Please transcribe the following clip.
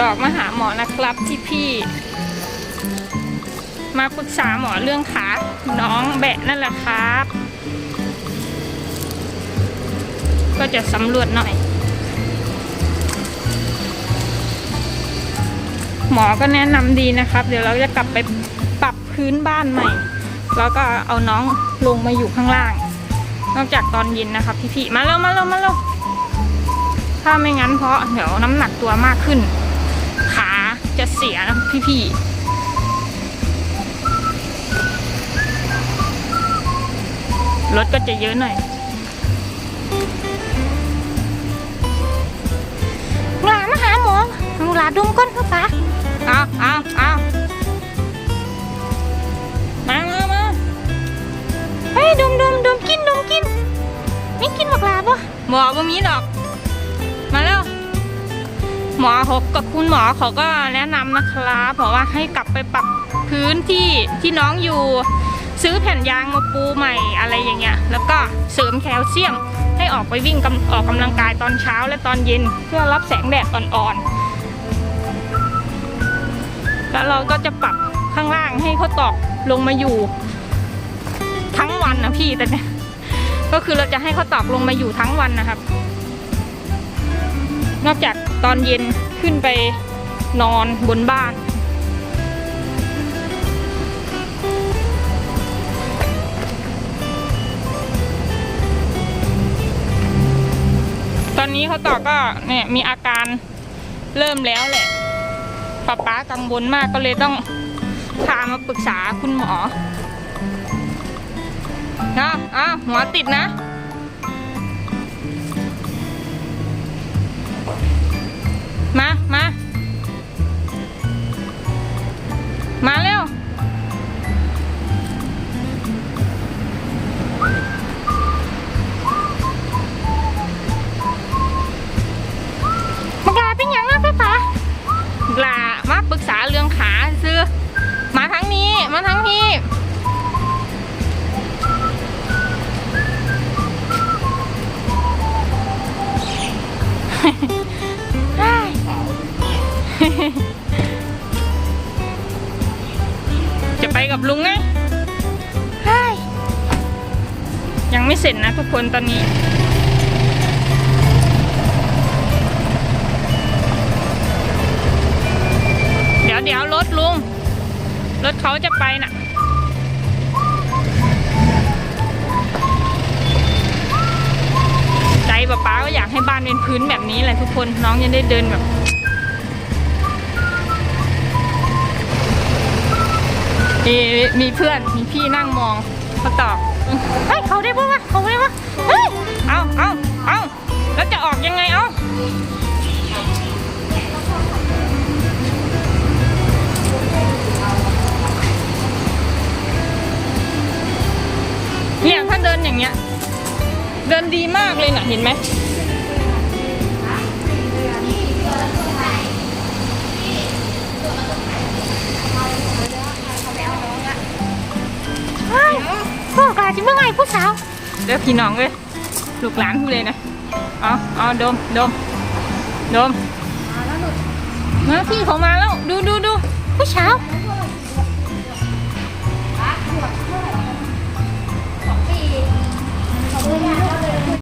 ตอมาหาหมอนะครับที่พี่มาปรึกษาหมอเรื่องขาน้องแบะนั่นแหละครับ ก็จะสำรวจหน่อย หมอก็แนะนำดีนะครับ เดี๋ยวเราจะกลับไปปรับพื้นบ้านใหม่ แล้วก็เอาน้องลงมาอยู่ข้างล่าง นอกจากตอนเย็นนะครับพี่ๆมาเร็วมาเร็วมาเร็วถ้าไม่งั้นเพราะเดี๋ยวน้ำหนักตัวมากขึ้น จะเสียนะพี่ๆรถก็จะเยอะหน่อยหลามาหาหมอหลาดมก้นเข้าปะเอาเอาเอามามามาเฮ้ยดมดมดมกินดมกินไม่กินหรอกหลาปะหมอบ่มีดอกมาแล้ว หมอเขากับคุณหมอเขาก็แนะนำนะครับบอกว่าให้กลับไปปรับพื้นที่ที่น้องอยู่ ซื้อแผ่นยางมาปูใหม่อะไรอย่างเงี้ย แล้วก็เสริมแคลเซียมให้ออกไปวิ่งออกกำลังกายตอนเช้าและตอนเย็น เพื่อรับแสงแดดอ่อนๆ แล้วเราก็จะปรับข้างล่างให้เขาตอกลงมาอยู่ ทั้งวันนะพี่แต่เนี่ยก็คือเราจะให้เขาตอกลงมาอยู่ทั้งวันนะครับ นอกจากตอนเย็นขึ้นไปนอนบนบ้าน ตอนนี้เขาต่อก็เนี่ยมีอาการเริ่มแล้วแหละป๊าป๊ากังวลมากก็เลยต้องพามาปรึกษาคุณหมอนะอะหัวติดนะ มาเร็วมากลาเป็นอย่างนั้นไฟฟ้ากลามาปรึกษาเรื่องขาซื้อ มาทั้งนี้ มาทั้งพี่จ กับลุงไงเฮ้ยยังไม่เสร็จนะทุกคนตอนนี้ เดี๋ยวเดี๋ยวรถลุง รถเขาจะไปน่ะใจป๊าป๊าก็อยากให้บ้านเป็นพื้นแบบนี้แหละทุกคนน้องจะได้เดินแบบ มีมีเพื่อนมีพี่นั่งมองเขาตอบเฮ้ยเขาได้ปะวะเขาได้ปะเฮ้ยเอาเอาเอาแล้วจะออกยังไงเอาเนี่ยถ้าเดินอย่างเงี้ย เดินดีมากเลยน่ะเห็นไหม จิเมื่อไงผู้สาวเด้อพี่น้องเลยลูกหลานผู้เลยนะเอาเอาดมดมดมมาพี่เขามาแล้วดูดูดูผู้สาว